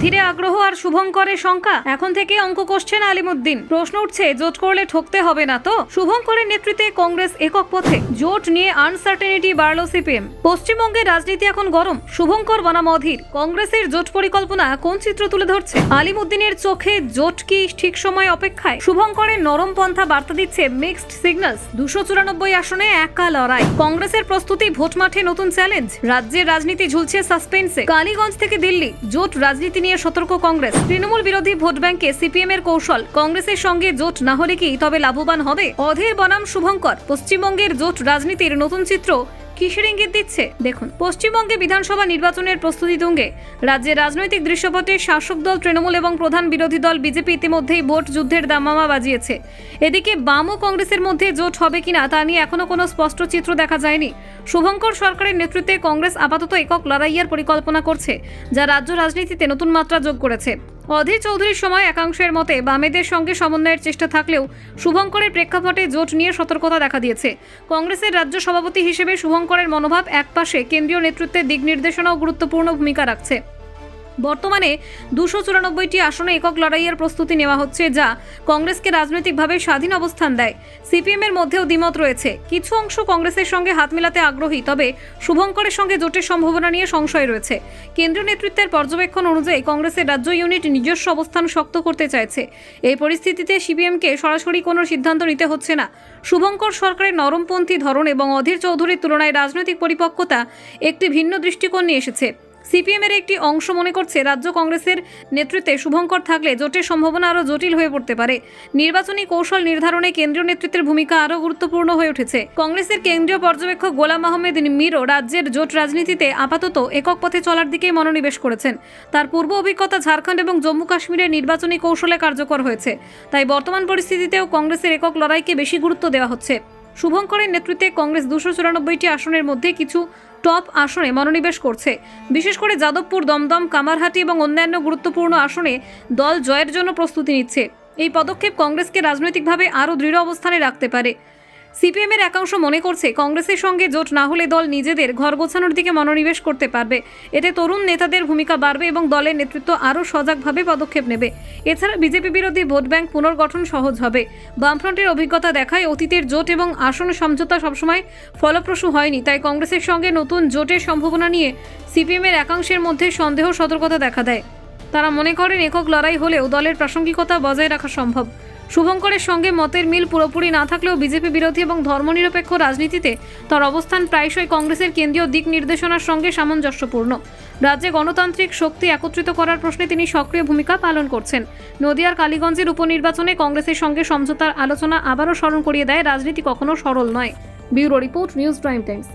অধীরে আগ্রহ আর শুভঙ্করের শঙ্কা। এখন থেকে অঙ্ক কষছেন আলিমুদ্দিন। প্রশ্ন উঠছে, জোট করলে ঠকতে হবে না তো? শুভঙ্করের নেতৃত্বে কংগ্রেস একক পথে। জোট নিয়ে আনসার্টেনিটি বাড়ল সিপিএম। পশ্চিমবঙ্গের রাজনীতি এখন গরম। শুভঙ্কর বনাম অধীর। কংগ্রেসের জোট পরিকল্পনা কোন চিত্র তুলে ধরছে? আলিমুদ্দিনের চোখে জোট কি ঠিক সময় অপেক্ষায়? শুভঙ্করের নরম পন্থা বার্তা দিচ্ছে মিক্সড সিগন্যালস দুশো চুরানব্বই আসনে একা লড়াই। কংগ্রেসের প্রস্তুতি ভোট মাঠে নতুন চ্যালেঞ্জ রাজ্যের রাজনীতি ঝুলছে সাসপেন্সে কালীগঞ্জ থেকে দিল্লি। জোট রাজনীতি নিয়ে সতর্ক কংগ্রেস। তৃণমূল বিরোধী ভোট ব্যাংকে সিপিএম এর কৌশল, কংগ্রেসের সঙ্গে জোট না হলে কি তবে লাভবান হবে? অধীর বনাম শুভঙ্কর, পশ্চিমবঙ্গের জোট রাজনীতির নতুন চিত্র কিসের ইঙ্গিত দিচ্ছে? দেখুন, পশ্চিমবঙ্গে বিধানসভা নির্বাচনের প্রস্তুতি তুঙ্গে। রাজ্যের রাজনৈতিক দৃশ্যপটে শাসক দল তৃণমূল এবং প্রধান বিরোধী দল বিজেপি ইতিমধ্যেই ভোট যুদ্ধের দামামা বাজিয়েছে। এদিকে বাম ও কংগ্রেসের মধ্যে জোট হবে কিনা তা নিয়ে এখনও কোনো স্পষ্ট চিত্র দেখা যায়নি। শুভঙ্কর সরকারের নেতৃত্বে কংগ্রেস আপাতত একক লড়াইয়ের পরিকল্পনা করছে, যা রাজ্য রাজনীতিতে নতুন মাত্রা যোগ করেছে। অধীর চৌধুরীর সময় একাংশের মতে বামেদের সঙ্গে সমন্বয়ের চেষ্টা থাকলেও শুভঙ্করের প্রেক্ষাপটে জোট নিয়ে সতর্কতা দেখা দিয়েছে। কংগ্রেসের রাজ্য সভাপতি হিসেবে শুভঙ্করের মনোভাব একপাশে কেন্দ্রীয় নেতৃত্বের দিক নির্দেশনাও গুরুত্বপূর্ণ ভূমিকা রাখছে। বর্তমানে দুশো চুরানব্বইটি আসনে একক লড়াইয়ের প্রস্তুতি নেওয়া হচ্ছে যা কংগ্রেসকে রাজনৈতিকভাবে স্বাধীন অবস্থান দেয়। সিপিএম এর মধ্যেও দ্বিমত রয়েছে। কিছু অংশ কংগ্রেসের সঙ্গে হাত মেলাতে আগ্রহী, তবে শুভঙ্করের সঙ্গে জোটের সম্ভাবনা নিয়ে সংশয় রয়েছে। কেন্দ্রীয় নেতৃত্বের পর্যবেক্ষণ অনুযায়ী কংগ্রেসের রাজ্য ইউনিট নিজস্ব অবস্থান শক্ত করতে চাইছে। এই পরিস্থিতিতে সিপিএমকে সরাসরি কোনো সিদ্ধান্ত নিতে হচ্ছে না। শুভঙ্কর সরকারের নরমপন্থী ধরন এবং অধীর চৌধুরীর তুলনায় রাজনৈতিক পরিপক্কতা একটি ভিন্ন দৃষ্টিকোণ নিয়ে এসেছে। সিপিএম এর একটি অংশ মনে করছে রাজ্য কংগ্রেসের নেতৃত্বে শুভঙ্কর থাকলে জোটের সম্ভাবনা আরও জটিল হয়ে পড়তে পারে। নির্বাচনী কৌশল নির্ধারণে কেন্দ্রীয় নেতৃত্বের ভূমিকা আরও গুরুত্বপূর্ণ হয়ে উঠেছে। কংগ্রেসের কেন্দ্রীয় পর্যবেক্ষক গোলাম আহমেদ মিরও রাজ্যের জোট রাজনীতিতে আপাতত একক পথে চলার দিকেই মনোনিবেশ করেছেন। তার পূর্ব অভিজ্ঞতা ঝাড়খণ্ড এবং জম্মু কাশ্মীরের নির্বাচনী কৌশলে কার্যকর হয়েছে। তাই বর্তমান পরিস্থিতিতেও কংগ্রেসের একক লড়াইকে বেশি গুরুত্ব দেওয়া হচ্ছে। শুভঙ্করের নেতৃত্বে কংগ্রেস দুশো চুরানব্বইটি আসনের মধ্যে কিছু টপ আসনে মনোনিবেশ করছে। বিশেষ করে যাদবপুর, দমদম, কামারহাটি এবং অন্যান্য গুরুত্বপূর্ণ আসনে দল জয়ের জন্য প্রস্তুতি নিচ্ছে। এই পদক্ষেপ কংগ্রেসকে রাজনৈতিকভাবে আরও দৃঢ় অবস্থানে রাখতে পারে। সিপিএম এর একাংশ মনে করছে কংগ্রেসের সঙ্গে জোট না হলে দল নিজেদের ঘর গোছানোর দিকে মনোনিবেশ করতে পারবে। এতে তরুণ নেতাদের ভূমিকা বাড়বে এবং দলের নেতৃত্ব আরও সজাগভাবে পদক্ষেপ নেবে। এছাড়া বিজেপি বিরোধী ভোট ব্যাংক পুনর্গঠন সহজ হবে। বামফ্রন্টের অভিজ্ঞতা দেখায় অতীতের জোট এবং আসন সমঝোতা সবসময় ফলপ্রসূ হয়নি। তাই কংগ্রেসের সঙ্গে নতুন জোটের সম্ভাবনা নিয়ে সিপিএম এর একাংশের মধ্যে সন্দেহ সতর্কতা দেখা দেয়। তারা মনে করেন একক লড়াই হলেও দলের প্রাসঙ্গিকতা বজায় রাখা সম্ভব। শুভঙ্করের সঙ্গে মতের মিল পুরোপুরি না থাকলেও বিজেপি বিরোধী এবং ধর্মনিরপেক্ষ রাজনীতিতে তার অবস্থান প্রায়শই কংগ্রেসের কেন্দ্রীয় দিক নির্দেশনার সঙ্গে সামঞ্জস্যপূর্ণ। রাজ্যে গণতান্ত্রিক শক্তি একত্রিত করার প্রশ্নে তিনি সক্রিয় ভূমিকা পালন করছেন। নদিয়ার কালীগঞ্জের উপনির্বাচনে কংগ্রেসের সঙ্গে সমঝোতার আলোচনা আবারও স্মরণ করিয়ে দেয় রাজনীতি কখনো সরল নয়। Bureau report, news prime times.